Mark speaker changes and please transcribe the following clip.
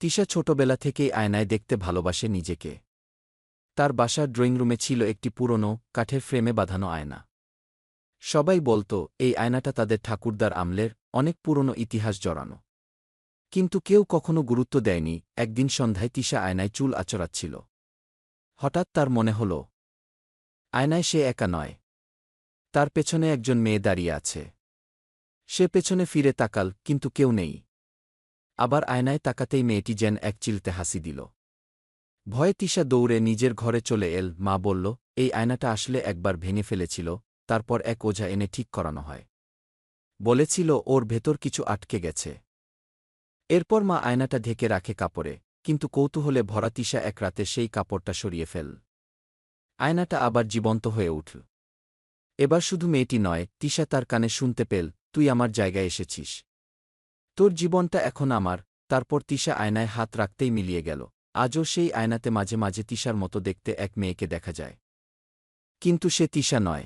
Speaker 1: তিশা ছোটবেলা থেকেই আয়নায় দেখতে ভালোবাসে নিজেকে। তার বাসার ড্রয়িং রুমে ছিল একটি পুরনো, কাঠের ফ্রেমে বাঁধানো আয়না। সবাই বলত, এই আয়নাটা তাদের ঠাকুরদার আমলের অনেক পুরনো ইতিহাস জড়ানো। কিন্তু কেউ কখনো গুরুত্ব দেয়নি, একদিন সন্ধ্যায় তিশা আয়নায় চুল আচড়াচ্ছিল। হঠাৎ তার মনে হল, আয়নায় সে একা নয়। তার পেছনে একজন মেয়ে দাঁড়িয়ে আছে। সে পেছনে ফিরে তাকাল, কিন্তু কেউ নেই। আবার আয়নায় তাকাতেই মেয়েটি যেন এক চিলতে হাসি দিল। ভয়ে তিশা দৌড়ে নিজের ঘরে চলে এল। মা বলল, এই আয়নাটা আসলে একবার ভেঙে ফেলেছিল, তারপর এক ওঝা এনে ঠিক করানো হয়। বলেছিল, ওর ভেতর কিছু আটকে গেছে। এরপর মা আয়নাটা ঢেকে রাখে কাপড়ে, কিন্তু কৌতূহলে ভরা তিশা এক রাতে সেই কাপড়টা সরিয়ে ফেল। আয়নাটা আবার জীবন্ত হয়ে উঠল। এবার শুধু মেয়েটি নয়, তিশা তার কানে শুনতে পেল, তুই আমার জায়গায় এসেছিস। তোর জীবনটা এখন আমার, তারপর তিশা আয়নায় হাত রাখতেই মিলিয়ে গেল। আজও সেই আয়নাতে মাঝে মাঝে তিশার মতো দেখতে এক মেয়েকে দেখা যায়। কিন্তু সে তিশা নয়।